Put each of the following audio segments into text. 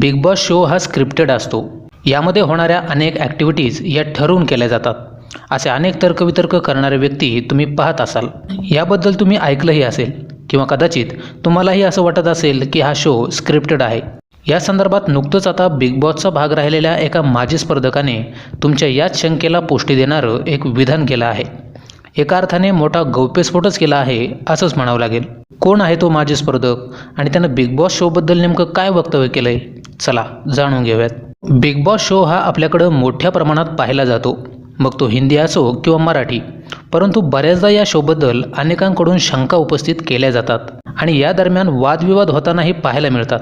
Big boss show हा scripted असतो. यामध्ये होणाऱ्या अनेक ॲक्टिव्हिटीज या ठरवून केल्या जातात. असे अनेक तर्कवितर्क करणारे व्यक्ती तुम्ही पाहत असाल. याबद्दल तुम्ही ऐकलंही असेल किंवा कदाचित तुम्हालाही असं वाटत असेल की हा शो स्क्रिप्टेड आहे. या संदर्भात नुकतंच आता बिग बॉसचा भाग राहिलेल्या एका माजी स्पर्धकाने तुमच्या याच शंकेला पुष्टी देणारं एक विधान केलं आहे. एका अर्थाने मोठा गौप्यस्फोटच केला आहे असंच म्हणावं लागेल. कोण आहे तो माजी स्पर्धक आणि त्यानं बिग बॉस शोबद्दल नेमकं काय वक्तव्य केलं आहे चला जाणून घेऊयात. बिग बॉस शो हा आपल्याकडं मोठ्या प्रमाणात पाहिला जातो. मग तो हिंदी असो किंवा मराठी परंतु बऱ्याचदा या शोबद्दल अनेकांकडून शंका उपस्थित केल्या जातात आणि या दरम्यान वादविवाद होतानाही पाहायला मिळतात.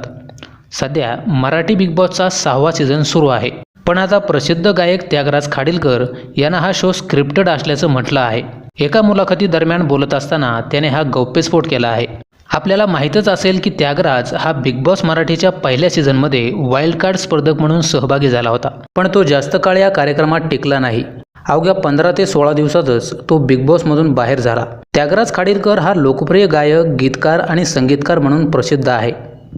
सध्या मराठी बिग बॉसचा सहावा सीझन सुरू आहे. पण आता प्रसिद्ध गायक त्यागराज खाडीलकर यांना हा शो स्क्रिप्टेड असल्याचं म्हटलं आहे. एका मुलाखती दरम्यान बोलत असताना त्याने हा गौप्यस्फोट केला आहे. आपल्याला माहीतच असेल की त्यागराज हा बिग बॉस मराठीच्या पहिल्या सीझनमध्ये वाईल्ड कार्ड स्पर्धक म्हणून सहभागी झाला होता. पण तो जास्त काळ या कार्यक्रमात टिकला नाही. अवघ्या पंधरा ते सोळा दिवसातच तो बिग बॉसमधून बाहेर झाला. त्यागराज खाडीलकर हा लोकप्रिय गायक गीतकार आणि संगीतकार म्हणून प्रसिद्ध आहे.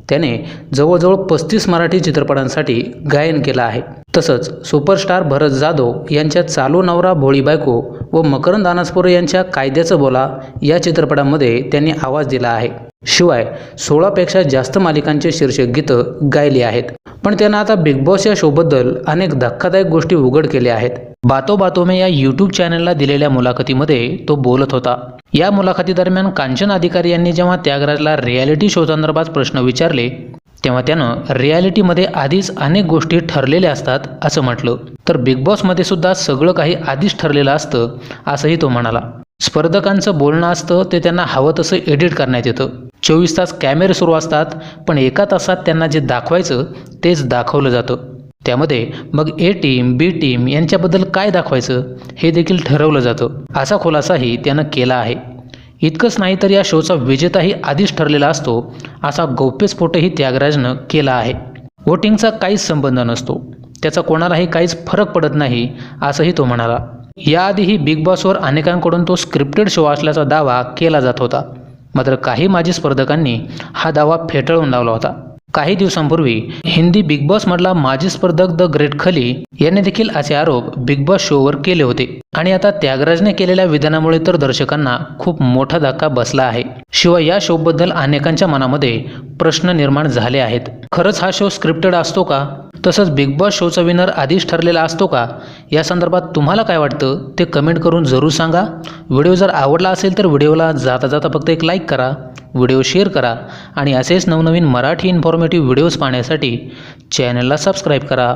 त्याने जवळजवळ पस्तीस मराठी चित्रपटांसाठी गायन केलं आहे. तसंच सुपरस्टार भरत जाधव यांच्या चालू नवरा भोळी बायको व मकरंद अनासपुरे यांच्या कायद्याचं बोला या चित्रपटामध्ये त्यांनी आवाज दिला आहे. शिवाय सोळापेक्षा जास्त मालिकांचे शीर्षक गीतं गायली आहेत. पण त्यांना आता बिग बॉस या शोबद्दल अनेक धक्कादायक गोष्टी उघड केल्या आहेत. बातो बातो में या यूट्यूब चॅनलला दिलेल्या मुलाखतीमध्ये तो बोलत होता. या मुलाखतीदरम्यान कांचन अधिकारी यांनी जेव्हा त्यागराजला रियालिटी शो संदर्भात प्रश्न विचारले तेव्हा त्यानं रियालिटीमध्ये आधीच अनेक गोष्टी ठरलेल्या असतात असं म्हटलं. तर बिग बॉसमध्ये सुद्धा सगळं काही आधीच ठरलेलं असतं असंही तो म्हणाला. स्पर्धकांचं बोलणं असतं ते त्यांना हवं तसं एडिट करण्यात येतं. चोवीस तास कॅमेरे सुरू असतात पण एका तासात त्यांना जे दाखवायचं तेच दाखवलं जातं. त्यामध्ये मग ए टीम बी टीम यांच्याबद्दल काय दाखवायचं हे देखील ठरवलं जातं. असा खुलासाही त्यानं केला आहे. इतकंच नाही तर या शोचा विजेताही आधीच ठरलेला असतो असा गौप्यस्फोटही त्यागराजनं केला आहे. वोटिंगचा काहीच संबंध नसतो. त्याचा कोणालाही काहीच फरक पडत नाही असंही तो म्हणाला. याआधीही बिग बॉसवर अनेकांकडून तो स्क्रिप्टेड शो असल्याचा दावा केला जात होता. मात्र काही माजी स्पर्धकांनी हा दावा फेटाळून लावला होता. काही दिवसांपूर्वी हिंदी बिग बॉसमधला माजी स्पर्धक द ग्रेट खली यांनी देखील असे आरोप बिग बॉस शोवर केले होते. आणि आता त्यागराजने केलेल्या विधानामुळे तर दर्शकांना खूप मोठा धक्का बसला आहे. शिवाय या शोबद्दल अनेकांच्या मनामध्ये प्रश्न निर्माण झाले आहेत. खरंच हा शो स्क्रिप्टेड असतो का? तसंच बिग बॉस शोचा विनर आधीच ठरलेला असतो का? या संदर्भात तुम्हाला काय वाटतं? ते कमेंट करून जरूर सांगा. व्हिडिओ जर आवडला असेल तर व्हिडिओला जाता जाता फक्त एक लाईक करा व्हिडिओ शेअर करा आणि असेच नवनवीन मराठी इन्फॉर्मेटिव्ह व्हिडिओज पाहण्यासाठी चॅनलला सबस्क्राईब करा.